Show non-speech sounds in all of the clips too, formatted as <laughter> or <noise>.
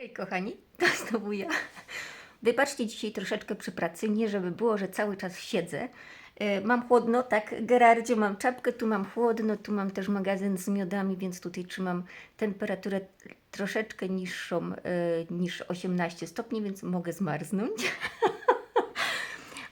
Hej kochani, <laughs> to znowu ja. Wybaczcie dzisiaj troszeczkę przy pracy, nie żeby było, że cały czas siedzę. E, Mam chłodno, tak, Gerardzie, mam czapkę, tu mam chłodno, tu mam też magazyn z miodami, więc tutaj trzymam temperaturę troszeczkę niższą e, niż 18 stopni, więc mogę zmarznąć. <laughs>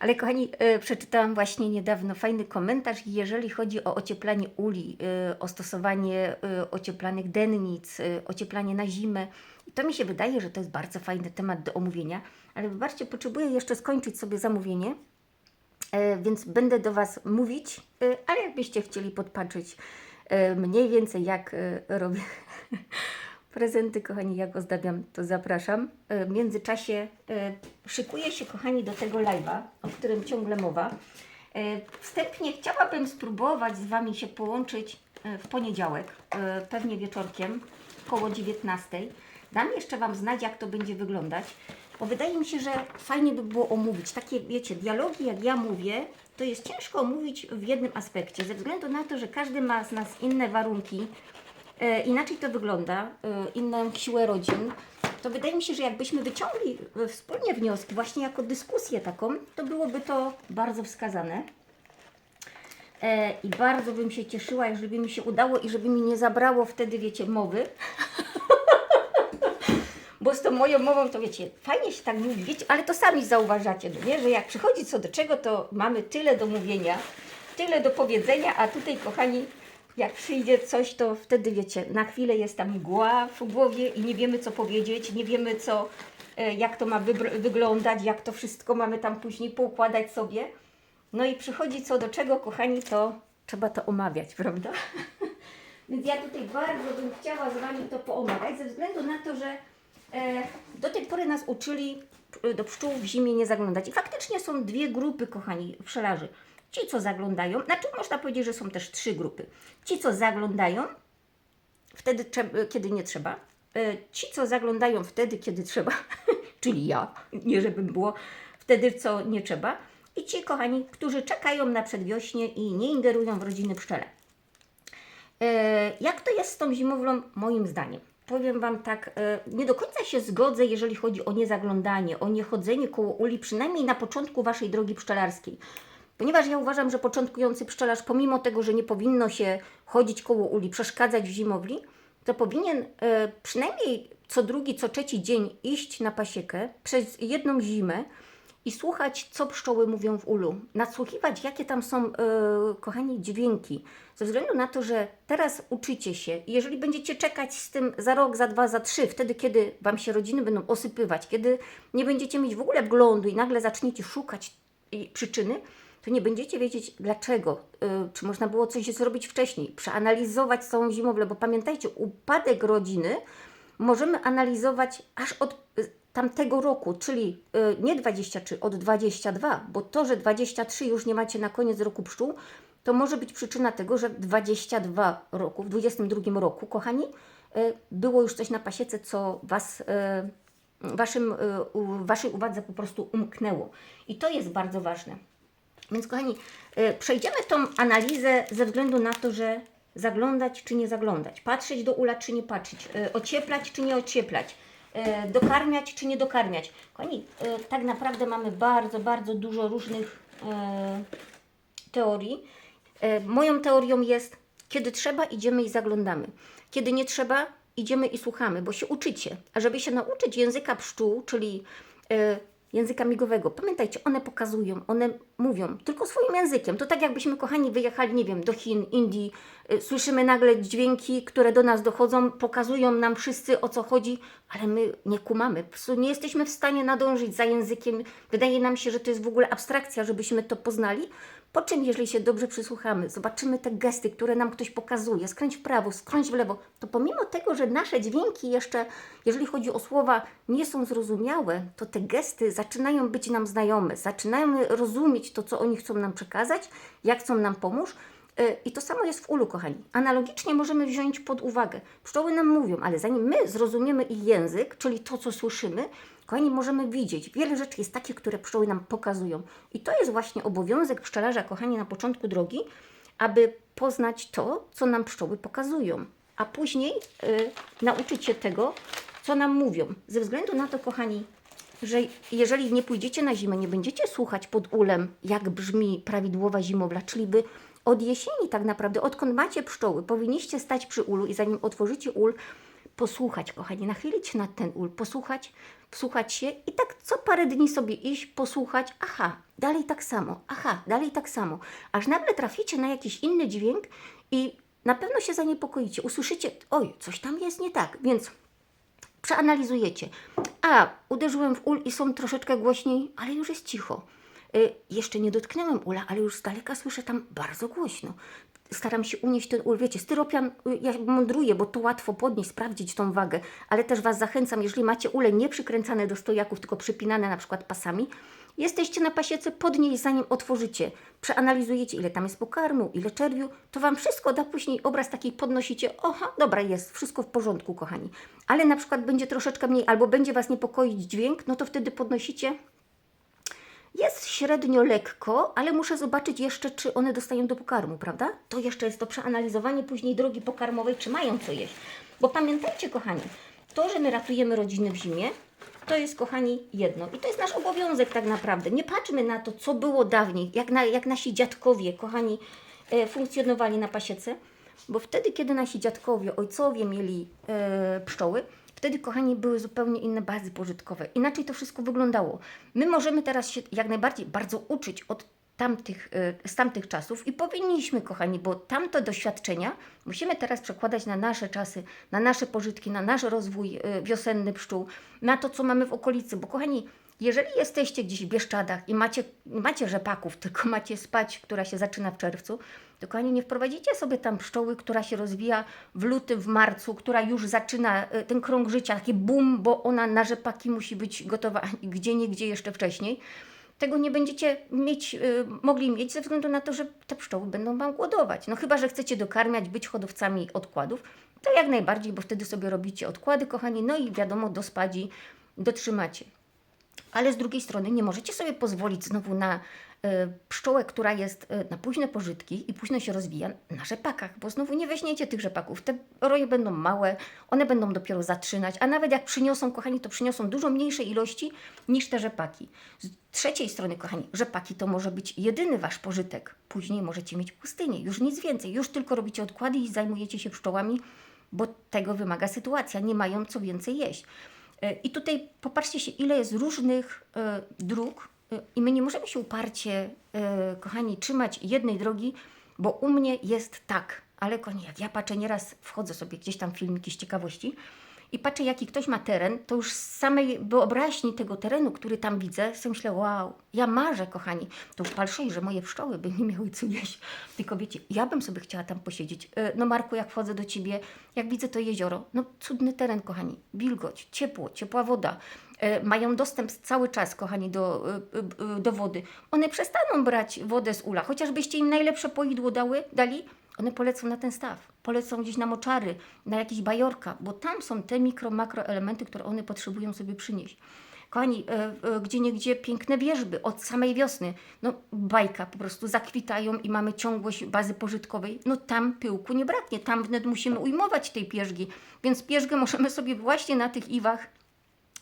Ale kochani, e, przeczytałam właśnie niedawno fajny komentarz, jeżeli chodzi o ocieplanie uli, o stosowanie ocieplanych dennic, ocieplanie na zimę. To mi się wydaje, że to jest bardzo fajny temat do omówienia, ale wybaczcie, potrzebuję jeszcze skończyć sobie zamówienie, e, więc będę do Was mówić, e, ale jakbyście chcieli podpatrzeć e, mniej więcej jak robię <laughs> prezenty, kochani, jak ozdabiam, to zapraszam. W międzyczasie szykuję się, kochani, do tego live'a, o którym ciągle mowa. Wstępnie chciałabym spróbować z Wami się połączyć w poniedziałek, pewnie wieczorkiem, koło 19. Dam jeszcze Wam znać, jak to będzie wyglądać, bo wydaje mi się, że fajnie by było omówić. Takie, wiecie, dialogi, jak ja mówię, to jest ciężko omówić w jednym aspekcie, ze względu na to, że każdy ma z nas inne warunki, e, inaczej to wygląda, e, inną siłę rodzin, to wydaje mi się, że jakbyśmy wyciągli e, wspólnie wnioski, właśnie jako dyskusję taką, to byłoby to bardzo wskazane. E, I bardzo bym się cieszyła, jeżeli by mi się udało i żeby mi nie zabrało wtedy, wiecie, mowy. <laughs> Bo z tą moją mową, to wiecie, fajnie się tak mówi, wiecie, ale to sami zauważacie, no nie? że jak przychodzi co do czego, to mamy tyle do mówienia, tyle do powiedzenia, a tutaj, kochani, jak przyjdzie coś, to wtedy wiecie, na chwilę jest tam mgła w głowie i nie wiemy co powiedzieć, nie wiemy co, e, jak to ma wyglądać, jak to wszystko mamy tam później poukładać sobie. No i przychodzi co do czego, kochani, to trzeba to omawiać, prawda? <laughs> Więc ja tutaj bardzo bym chciała z Wami to poomawiać, ze względu na to, że do tej pory nas uczyli e, do pszczół w zimie nie zaglądać. I faktycznie są dwie grupy, kochani, pszczelarzy. Ci, co zaglądają, znaczy można powiedzieć, że są też trzy grupy. Ci, co zaglądają, wtedy, trze- kiedy nie trzeba. E, Ci, co zaglądają wtedy, kiedy trzeba, <laughs> czyli ja, nie żebym było wtedy, co nie trzeba. I ci, kochani, którzy czekają na przedwiośnie i nie ingerują w rodziny pszczele. E, Jak to jest z tą zimowlą, moim zdaniem? Powiem Wam tak, e, nie do końca się zgodzę, jeżeli chodzi o niezaglądanie, o niechodzenie koło uli, przynajmniej na początku Waszej drogi pszczelarskiej. Ponieważ ja uważam, że początkujący pszczelarz, pomimo tego, że nie powinno się chodzić koło uli, przeszkadzać w zimowli, to powinien e, przynajmniej co drugi, co trzeci dzień iść na pasiekę przez jedną zimę i słuchać, co pszczoły mówią w ulu. Nadsłuchiwać, jakie tam są, e, kochani, dźwięki. Ze względu na to, że teraz uczycie się jeżeli będziecie czekać z tym za rok, za dwa, za trzy, wtedy, kiedy Wam się rodziny będą osypywać, kiedy nie będziecie mieć w ogóle wglądu i nagle zaczniecie szukać i przyczyny, to nie będziecie wiedzieć dlaczego, y, czy można było coś zrobić wcześniej, przeanalizować całą zimowlę, bo pamiętajcie, upadek rodziny możemy analizować aż od tamtego roku, czyli y, nie 23, od 22, bo to, że 23 już nie macie na koniec roku pszczół, to może być przyczyna tego, że w 22 roku, w 22 roku, kochani, y, było już coś na pasiece, co Was, y, waszym, Waszej uwadze po prostu umknęło. I to jest bardzo ważne. Więc kochani, przejdziemy tą analizę ze względu na to, że zaglądać czy nie zaglądać, patrzeć do ula czy nie patrzeć, ocieplać czy nie ocieplać, dokarmiać czy nie dokarmiać. Kochani, y, tak naprawdę mamy bardzo, bardzo dużo różnych y, teorii. E, Moją teorią jest, kiedy trzeba, idziemy i zaglądamy. Kiedy nie trzeba, idziemy i słuchamy, bo się uczycie. A żeby się nauczyć języka pszczół, czyli e, języka migowego, pamiętajcie, one pokazują, one mówią tylko swoim językiem. To tak jakbyśmy, kochani, wyjechali, nie wiem, do Chin, Indii, e, słyszymy nagle dźwięki, które do nas dochodzą, pokazują nam wszyscy o co chodzi, ale my nie kumamy. Nie jesteśmy w stanie nadążyć za językiem. Wydaje nam się, że to jest w ogóle abstrakcja, żebyśmy to poznali. Po czym, jeżeli się dobrze przysłuchamy, zobaczymy te gesty, które nam ktoś pokazuje, skręć w prawo, skręć w lewo, to pomimo tego, że nasze dźwięki jeszcze, jeżeli chodzi o słowa, nie są zrozumiałe, to te gesty zaczynają być nam znajome, zaczynamy rozumieć to, co oni chcą nam przekazać, jak chcą nam pomóc. Y, I to samo jest w ulu, kochani. Analogicznie możemy wziąć pod uwagę. Pszczoły nam mówią, ale zanim my zrozumiemy ich język, czyli to, co słyszymy, kochani, możemy widzieć. Wiele rzeczy jest takich, które pszczoły nam pokazują. I to jest właśnie obowiązek pszczelarza, kochani, na początku drogi, aby poznać to, co nam pszczoły pokazują. A później y, nauczyć się tego, co nam mówią. Ze względu na to, kochani, że jeżeli nie pójdziecie na zimę, nie będziecie słuchać pod ulem, jak brzmi prawidłowa zimowla, czyli by od jesieni tak naprawdę, odkąd macie pszczoły, powinniście stać przy ulu i zanim otworzycie ul, posłuchać, kochani, nachylić się nad ten ul, posłuchać, wsłuchać się i tak co parę dni sobie iść, posłuchać, aha, dalej tak samo, aha, dalej tak samo, aż nagle traficie na jakiś inny dźwięk i na pewno się zaniepokoicie, usłyszycie, oj, coś tam jest nie tak, więc przeanalizujecie. A, uderzyłem w ul i są troszeczkę głośniej, ale już jest cicho. Y, jeszcze nie dotknęłem ula, ale już z daleka słyszę tam bardzo głośno. Staram się unieść ten ul. Wiecie, styropian, y, ja mądruję, bo to łatwo podnieść, sprawdzić tą wagę, ale też Was zachęcam, jeżeli macie ule nie przykręcane do stojaków, tylko przypinane na przykład pasami, jesteście na pasiece, podnieść zanim otworzycie, przeanalizujecie ile tam jest pokarmu, ile czerwiu, to Wam wszystko da później obraz taki podnosicie, oha, dobra jest, wszystko w porządku kochani. Ale na przykład będzie troszeczkę mniej, albo będzie Was niepokoić dźwięk, no to wtedy podnosicie jest średnio lekko, ale muszę zobaczyć jeszcze, czy one dostają do pokarmu, prawda? To jeszcze jest to przeanalizowanie później drogi pokarmowej, czy mają co jeść. Bo pamiętajcie, kochani, to, że my ratujemy rodziny w zimie, to jest, kochani, jedno. I to jest nasz obowiązek tak naprawdę. Nie patrzmy na to, co było dawniej, jak, na, jak nasi dziadkowie, kochani, e, funkcjonowali na pasiece, bo wtedy, kiedy nasi dziadkowie, ojcowie mieli e, pszczoły, Wtedy, kochani, były zupełnie inne bazy pożytkowe. Inaczej to wszystko wyglądało. My możemy teraz się jak najbardziej bardzo uczyć od tamtych, y, z tamtych czasów i powinniśmy, kochani, bo tamte doświadczenia musimy teraz przekładać na nasze czasy, na nasze pożytki, na nasz rozwój y, wiosenny pszczół, na to, co mamy w okolicy. Bo, kochani, jeżeli jesteście gdzieś w Bieszczadach i macie, macie rzepaków, <laughs> tylko macie spać, która się zaczyna w czerwcu, to kochani, nie wprowadzicie sobie tam pszczoły, która się rozwija w lutym, w marcu, która już zaczyna y, ten krąg życia, taki boom, bo ona na rzepaki musi być gotowa <laughs> gdzie niegdzie jeszcze wcześniej. Tego nie będziecie mieć, y, mogli mieć ze względu na to, że te pszczoły będą Wam głodować. No chyba, że chcecie dokarmiać, być hodowcami odkładów, to jak najbardziej, bo wtedy sobie robicie odkłady, kochani, no i wiadomo, do spadzi dotrzymacie. Ale z drugiej strony nie możecie sobie pozwolić znowu na e, pszczołę, która jest e, na późne pożytki i późno się rozwija na rzepakach, bo znowu nie weźmiecie tych rzepaków. Te roje będą małe, one będą dopiero zaczynać, a nawet jak przyniosą, kochani, to przyniosą dużo mniejsze ilości niż te rzepaki. Z trzeciej strony, kochani, rzepaki to może być jedyny wasz pożytek. Później możecie mieć pustynię, już nic więcej, już tylko robicie odkłady i zajmujecie się pszczołami, bo tego wymaga sytuacja, nie mają co więcej jeść. E, I tutaj popatrzcie się, ile jest różnych e, dróg, e, i my nie możemy się uparcie, kochani, trzymać jednej drogi, bo u mnie jest tak. Ale kochani, jak ja patrzę, nieraz wchodzę sobie gdzieś tam filmiki z ciekawości i patrzę, jaki ktoś ma teren, to już z samej wyobraźni tego terenu, który tam widzę, sobie myślę, wow, ja marzę, kochani, to już palszej, że moje pszczoły by nie miały co jeść. Tylko wiecie, ja bym sobie chciała tam posiedzieć. E, No Marku, jak wchodzę do Ciebie, jak widzę to jezioro, no cudny teren, kochani, wilgoć, ciepło, ciepła woda. E, Mają dostęp cały czas, kochani, do, e, do wody. One przestaną brać wodę z ula, chociażbyście im najlepsze poidło dały, dali, one polecą na ten staw, polecą gdzieś na moczary, na jakieś bajorka, bo tam są te mikro, makroelementy, które one potrzebują sobie przynieść. Kochani, e, e, gdzie niegdzie piękne wierzby od samej wiosny. No bajka, po prostu zakwitają i mamy ciągłość bazy pożytkowej. No tam pyłku nie braknie, tam wnet musimy ujmować tej pierzgi, więc pierzgę możemy sobie właśnie na tych iwach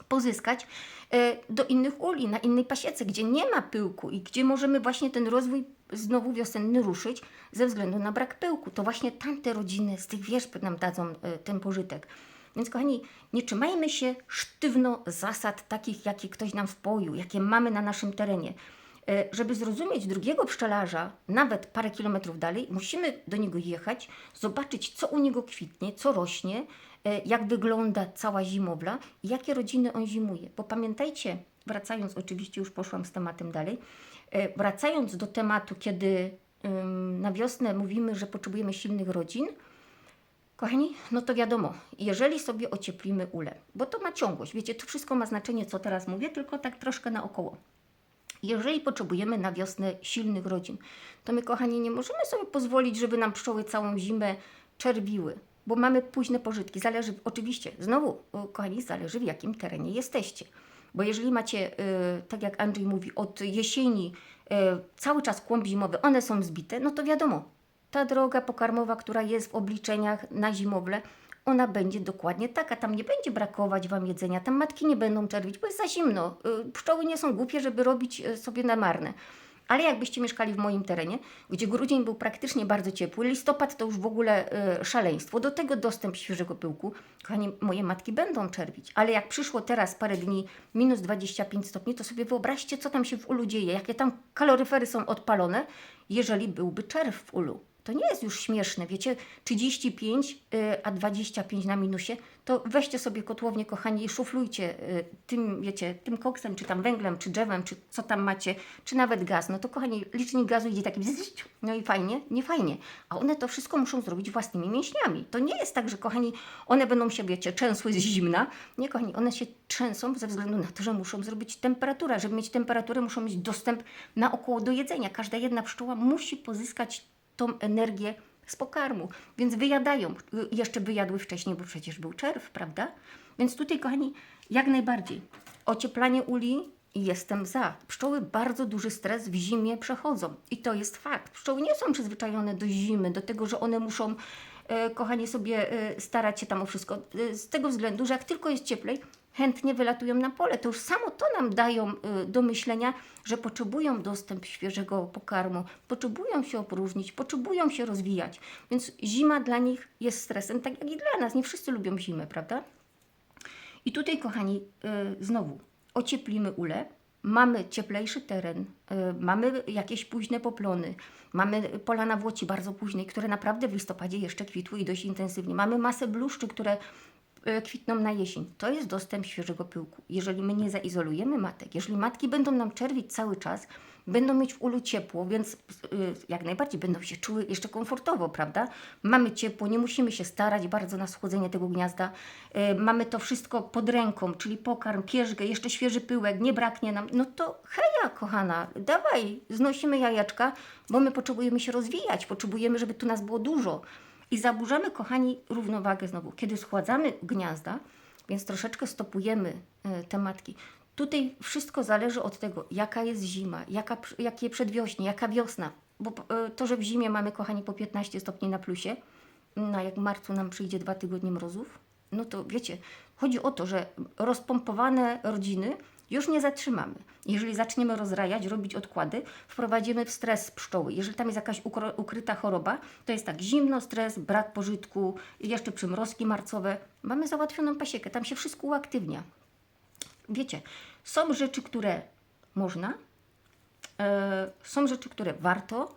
pozyskać e, do innych uli, na innej pasiece, gdzie nie ma pyłku i gdzie możemy właśnie ten rozwój znowu wiosenny ruszyć ze względu na brak pyłku. To właśnie tamte rodziny z tych wierzb nam dadzą e, ten pożytek. Więc kochani, nie trzymajmy się sztywno zasad takich, jakie ktoś nam wpoił, jakie mamy na naszym terenie. E, Żeby zrozumieć drugiego pszczelarza, nawet parę kilometrów dalej, musimy do niego jechać, zobaczyć, co u niego kwitnie, co rośnie, jak wygląda cała zimowla i jakie rodziny on zimuje. Bo pamiętajcie, wracając, oczywiście już poszłam z tematem dalej, e, wracając do tematu, kiedy na wiosnę mówimy, że potrzebujemy silnych rodzin, Kochani, no to wiadomo, jeżeli sobie ocieplimy ule, bo to ma ciągłość, wiecie, to wszystko ma znaczenie, co teraz mówię, tylko tak troszkę naokoło. Jeżeli potrzebujemy na wiosnę silnych rodzin, to my, kochani, nie możemy sobie pozwolić, żeby nam pszczoły całą zimę czerwiły, bo mamy późne pożytki. Zależy, oczywiście, znowu, o, kochani, zależy w jakim terenie jesteście. Bo jeżeli macie, y, tak jak Andrzej mówi, od jesieni y, cały czas kłąb zimowy, one są zbite, no to wiadomo, ta droga pokarmowa, która jest w obliczeniach na zimowle, ona będzie dokładnie taka. Tam nie będzie brakować Wam jedzenia, tam matki nie będą czerwić, bo jest za zimno. Y, Pszczoły nie są głupie, żeby robić y, sobie na marne. Ale jakbyście mieszkali w moim terenie, gdzie grudzień był praktycznie bardzo ciepły, listopad to już w ogóle y, szaleństwo, do tego dostęp świeżego pyłku, kochani, moje matki będą czerwić. Ale jak przyszło teraz parę dni minus 25 stopni, to sobie wyobraźcie, co tam się w ulu dzieje, jakie tam kaloryfery są odpalone, jeżeli byłby czerw w ulu. To nie jest już śmieszne, wiecie, 35, y, a 25 na minusie, to weźcie sobie kotłownię, kochani, i szuflujcie y, tym, wiecie, tym koksem, czy tam węglem, czy drzewem, czy co tam macie, czy nawet gaz. No to, kochani, licznik gazu idzie taki bzzz, no i fajnie, nie fajnie. A one to wszystko muszą zrobić własnymi mięśniami. To nie jest tak, że, kochani, one będą się, wiecie, trzęsły z zimna. Nie, kochani, one się trzęsą ze względu na to, że muszą zrobić temperaturę. Żeby mieć temperaturę, muszą mieć dostęp na około do jedzenia. Każda jedna pszczoła musi pozyskać tą energię z pokarmu. Więc wyjadają. Jeszcze wyjadły wcześniej, bo przecież był czerw, prawda? Więc tutaj, kochani, jak najbardziej. Ocieplanie uli jestem za. Pszczoły bardzo duży stres w zimie przechodzą. I to jest fakt. Pszczoły nie są przyzwyczajone do zimy, do tego, że one muszą, e, kochani, sobie e, starać się tam o wszystko. E, z tego względu, że jak tylko jest cieplej, chętnie wylatują na pole. To już samo to nam dają y, do myślenia, że potrzebują dostęp świeżego pokarmu, potrzebują się opróżnić, potrzebują się rozwijać. Więc zima dla nich jest stresem, tak jak i dla nas. Nie wszyscy lubią zimę, prawda? I tutaj, kochani, y, znowu ocieplimy ule. Mamy cieplejszy teren, y, mamy jakieś późne poplony, mamy pola na włoci bardzo późnej, które naprawdę w listopadzie jeszcze kwitły i dość intensywnie. Mamy masę bluszczy, które kwitną na jesień. To jest dostęp świeżego pyłku. Jeżeli my nie zaizolujemy matek, jeżeli matki będą nam czerwić cały czas, będą mieć w ulu ciepło, więc y, jak najbardziej będą się czuły jeszcze komfortowo, prawda? Mamy ciepło, nie musimy się starać bardzo na schłodzenie tego gniazda. Y, mamy to wszystko pod ręką, czyli pokarm, pierzgę, jeszcze świeży pyłek, nie braknie nam. No to heja, kochana, dawaj, znosimy jajeczka, bo my potrzebujemy się rozwijać, potrzebujemy, żeby tu nas było dużo. I zaburzamy, kochani, równowagę znowu. Kiedy schładzamy gniazda, więc troszeczkę stopujemy e, te matki. Tutaj wszystko zależy od tego, jaka jest zima, jaka, jakie przedwiośnie, jaka wiosna. Bo e, to, że w zimie mamy, kochani, po 15 stopni na plusie, no jak w marcu nam przyjdzie dwa tygodnie mrozów, no to wiecie, chodzi o to, że rozpompowane rodziny już nie zatrzymamy. Jeżeli zaczniemy rozrajać, robić odkłady, wprowadzimy w stres pszczoły. Jeżeli tam jest jakaś ukryta choroba, to jest tak zimno, stres, brak pożytku, jeszcze przymrozki marcowe. Mamy załatwioną pasiekę, tam się wszystko uaktywnia. Wiecie, są rzeczy, które można, e, są rzeczy, które warto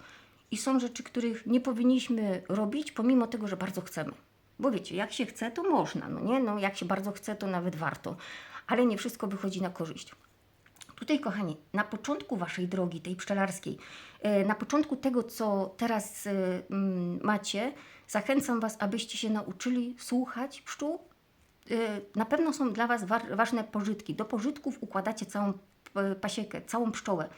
i są rzeczy, których nie powinniśmy robić, pomimo tego, że bardzo chcemy. Bo wiecie, jak się chce, to można, no nie? No jak się bardzo chce, to nawet warto. Ale nie wszystko wychodzi na korzyść. Tutaj, kochani, na początku Waszej drogi, tej pszczelarskiej, e, na początku tego, co teraz e, macie, zachęcam Was, abyście się nauczyli słuchać pszczół. E, Na pewno są dla Was wa- ważne pożytki. Do pożytków układacie całą pasiekę, całą pszczołę.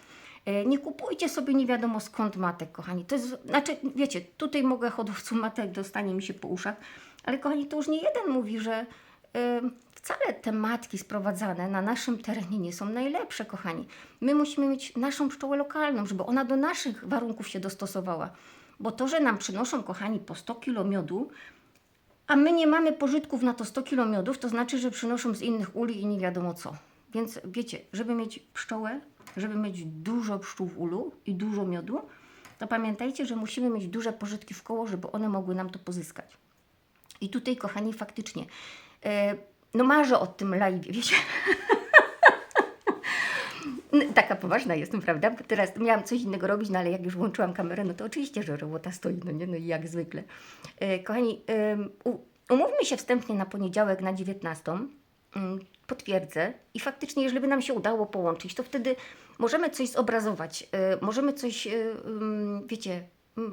Nie kupujcie sobie nie wiadomo skąd matek, kochani. To jest, znaczy, wiecie, tutaj mogę hodowców matek, dostanie mi się po uszach, ale kochani, to już nie jeden mówi, że wcale te matki sprowadzane na naszym terenie nie są najlepsze, kochani. My musimy mieć naszą pszczołę lokalną, żeby ona do naszych warunków się dostosowała. Bo to, że nam przynoszą, kochani, po 100 kilo miodu, a my nie mamy pożytków na to 100 kilo miodów, to znaczy, że przynoszą z innych uli i nie wiadomo co. Więc wiecie, żeby mieć pszczołę, żeby mieć dużo pszczół w ulu i dużo miodu, to pamiętajcie, że musimy mieć duże pożytki w koło, żeby one mogły nam to pozyskać. I tutaj, kochani, faktycznie, e, no marzę o tym live, <laughs> wiecie. Taka poważna jestem, prawda? Bo teraz miałam coś innego robić, no ale jak już włączyłam kamerę, no to oczywiście, że robota stoi, no nie, no i jak zwykle. E, kochani, umówmy się wstępnie na poniedziałek na 19. Mm, Potwierdzę i faktycznie, jeżeli by nam się udało połączyć, to wtedy możemy coś zobrazować, e, możemy coś, e, wiecie,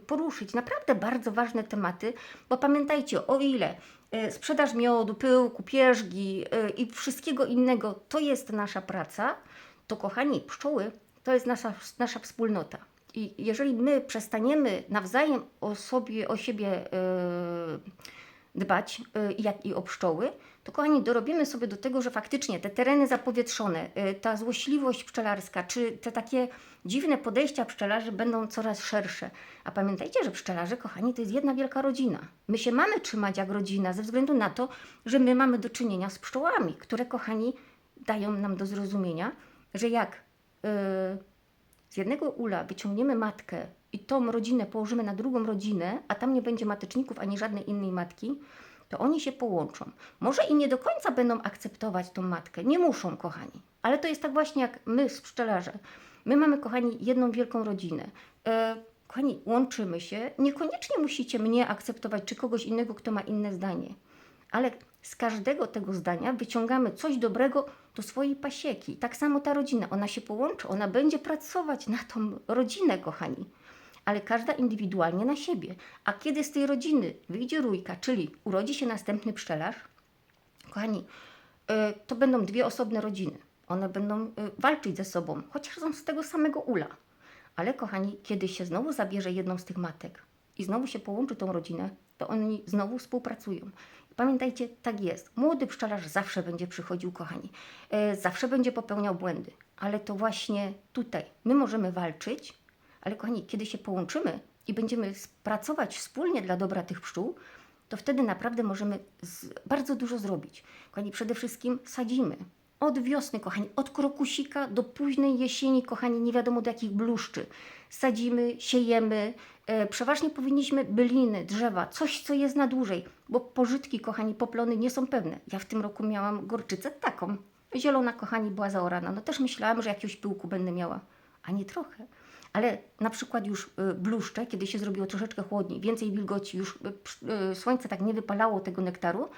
poruszyć. Naprawdę bardzo ważne tematy, bo pamiętajcie, o ile e, sprzedaż miodu, pyłku, pierzgi e, i wszystkiego innego to jest nasza praca, to kochani, pszczoły to jest nasza, nasza wspólnota. I jeżeli my przestaniemy nawzajem o sobie, o siebie e, dbać, jak i o pszczoły, to kochani, dorobimy sobie do tego, że faktycznie te tereny zapowietrzone, y, ta złośliwość pszczelarska, czy te takie dziwne podejścia pszczelarzy będą coraz szersze. A pamiętajcie, że pszczelarze, kochani, to jest jedna wielka rodzina. My się mamy trzymać jak rodzina ze względu na to, że my mamy do czynienia z pszczołami, które, kochani, dają nam do zrozumienia, że jak y, z jednego ula wyciągniemy matkę i tą rodzinę położymy na drugą rodzinę, a tam nie będzie mateczników ani żadnej innej matki, to oni się połączą. Może i nie do końca będą akceptować tą matkę. Nie muszą, kochani. Ale to jest tak właśnie jak my z pszczelarze. My mamy, kochani, jedną wielką rodzinę. E, kochani, łączymy się. Niekoniecznie musicie mnie akceptować, czy kogoś innego, kto ma inne zdanie. Ale z każdego tego zdania wyciągamy coś dobrego do swojej pasieki. Tak samo ta rodzina, ona się połączy, ona będzie pracować na tą rodzinę, kochani ale każda indywidualnie na siebie. A kiedy z tej rodziny wyjdzie rójka, czyli urodzi się następny pszczelarz, kochani, y, to będą dwie osobne rodziny. One będą y, walczyć ze sobą, chociaż są z tego samego ula. Ale kochani, kiedy się znowu zabierze jedną z tych matek i znowu się połączy tą rodzinę, to oni znowu współpracują. Pamiętajcie, tak jest. Młody pszczelarz zawsze będzie przychodził, kochani. E, zawsze będzie popełniał błędy. Ale to właśnie tutaj my możemy walczyć, ale kochani, kiedy się połączymy i będziemy pracować wspólnie dla dobra tych pszczół, to wtedy naprawdę możemy bardzo dużo zrobić. Kochani, przede wszystkim sadzimy. Od wiosny, kochani, od krokusika do późnej jesieni, kochani, nie wiadomo do jakich bluszczy. Sadzimy, siejemy. E, przeważnie powinniśmy byliny, drzewa, coś, co jest na dłużej, bo pożytki, kochani, poplony nie są pewne. Ja w tym roku miałam gorczycę taką. Zielona, kochani, była zaorana. No też myślałam, że jakiegoś pyłku będę miała, a nie trochę. Ale na przykład już y, bluszcze, kiedy się zrobiło troszeczkę chłodniej, więcej wilgoci, już y, y, słońce tak nie wypalało tego nektaru,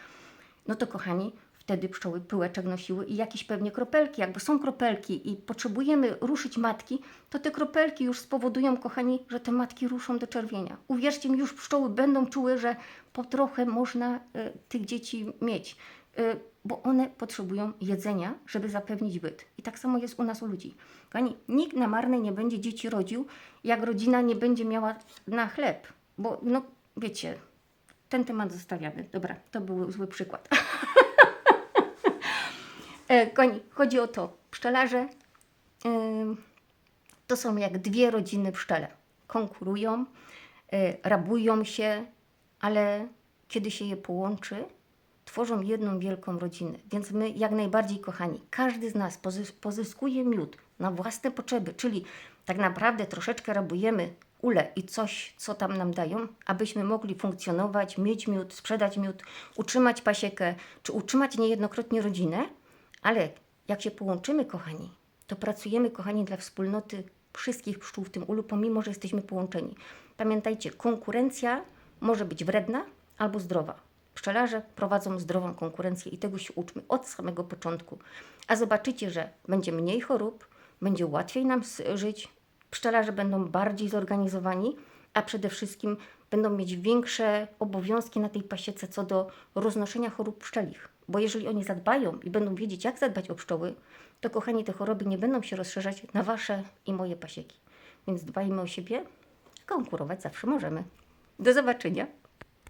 no to kochani, wtedy pszczoły pyłeczek nosiły i jakieś pewnie kropelki, jakby są kropelki i potrzebujemy ruszyć matki, to te kropelki już spowodują, kochani, że te matki ruszą do czerwienia. Uwierzcie mi, już pszczoły będą czuły, że po trochę można tych dzieci mieć, bo one potrzebują jedzenia, żeby zapewnić byt. I tak samo jest u nas u ludzi. Kochani, nikt na marnej nie będzie dzieci rodził, jak rodzina nie będzie miała na chleb, bo no wiecie, ten temat zostawiamy. Dobra, to był zły przykład. <laughs> E, Kochani, chodzi o to, pszczelarze ym, to są jak dwie rodziny pszczele. Konkurują, y, rabują się, ale kiedy się je połączy, tworzą jedną wielką rodzinę. Więc my jak najbardziej, kochani, każdy z nas pozys- pozyskuje miód na własne potrzeby, czyli tak naprawdę troszeczkę rabujemy ule i coś, co tam nam dają, abyśmy mogli funkcjonować, mieć miód, sprzedać miód, utrzymać pasiekę, czy utrzymać niejednokrotnie rodzinę, ale jak się połączymy, kochani, to pracujemy, kochani, dla wspólnoty wszystkich pszczół w tym ulu, pomimo, że jesteśmy połączeni. Pamiętajcie, konkurencja może być wredna albo zdrowa. Pszczelarze prowadzą zdrową konkurencję i tego się uczmy od samego początku. A zobaczycie, że będzie mniej chorób, będzie łatwiej nam żyć, pszczelarze będą bardziej zorganizowani, a przede wszystkim będą mieć większe obowiązki na tej pasiece co do roznoszenia chorób pszczelich. Bo jeżeli oni zadbają i będą wiedzieć, jak zadbać o pszczoły, to kochani, te choroby nie będą się rozszerzać na wasze i moje pasieki. Więc dbajmy o siebie, konkurować zawsze możemy. Do zobaczenia.